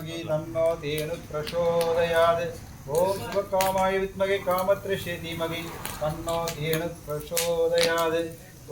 धीमहि तन्नो धेनुः प्रचोदयात् ॐ शुभकामाय विद्महे कामत्रश्ये धीमहि तन्नो धेनुः प्रचोदयात्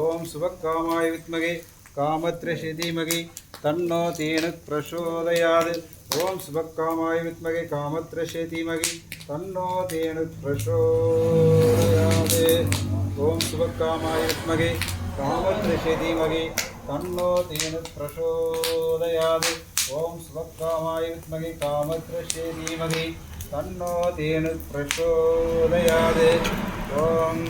ॐ शुभकामाय विद्महे कामत्रश्ये धीमहि तन्नो धेनुः प्रचोदयात् ॐ शुभकामाय विद्महे कामत्रश्ये धीमहि तन्नो धेनुः प्रचोदयात् ॐ शुभकामाय विद्महे कामत्रश्ये धीमहि तन्नो धेनुः प्रचोदयात् ஓம் சுபக்காமாய வித்மகி காமத்ரஷே தீமகி தன்னோ தேனு பிரசோதயாது. ஓம்.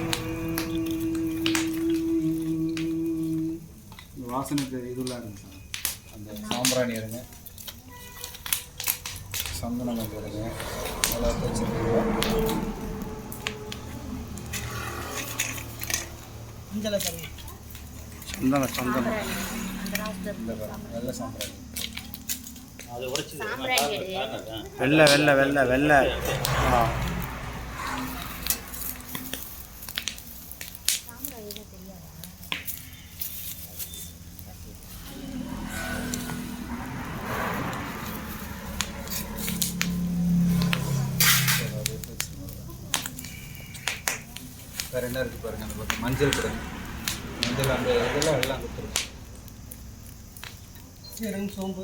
வாசனத்தை இதுலாம் அந்த சாம்பிராணி இருங்க சந்தனம் இருங்க நல்லா வச்சுருக்கீங்க சந்தன சந்தனம். நல்ல சாம்பிராணி. வெள்ளை வெள்ளை வெள்ளை வெள்ளை. ஆ. வேறு என்ன இருக்குது பாருங்க அந்த பக்கம் மஞ்சள் கொடுங்க மஞ்சள் அந்த இதெல்லாம் எல்லாம் கொடுத்துருங்க சோம்பு.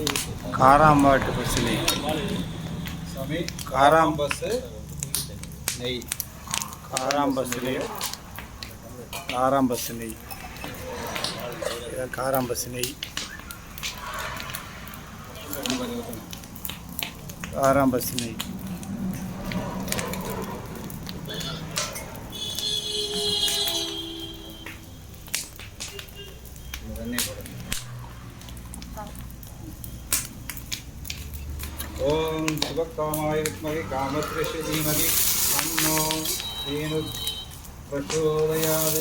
காராம்பாட்டு பால் காராம்பாட்டு பசிலி சாமி காராம் பஸ்ஸு நெய் காராம் பசிலி காராம் பஸ் நெய் காராம் பஸ் நெய் காராம் பஸ் நெய் ॐ सुभक्तामाय विद्महे कामत्रस्य धीमहि तन्नो धेनु प्रचोदयात्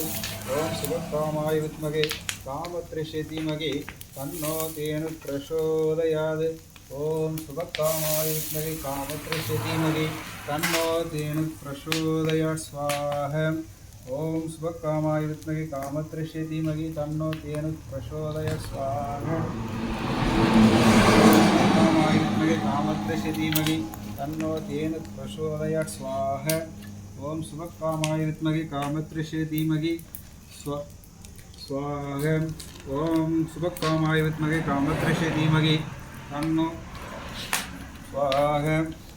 ॐ सुभक्तामाय विद्महे कामत्रस्य धीमहि तन्नो धेनु प्रचोदयात् ॐ सुभक्तामाय विद्महे कामत्रस्य धीमहि तन्नो धेनु प्रचोदयात् स्वाहा ॐ सुभक्तामाय विद्महे कामत्रस्य धीमहि तन्नो धेनु प्रचोदयात् स्वाहा தைரியசேஷ தீமகி தன்னோ தேன பிரசோதயாட் ஸ்வாஹ ஓம் சுபகாமாய வித்மகி காமத்ரிஷே தீமகி ஸ்வாஹ ஓம் சுபகாமாய வித்மகி காமத்ரிஷே தீமகி தன்னோ ஸ்வாஹ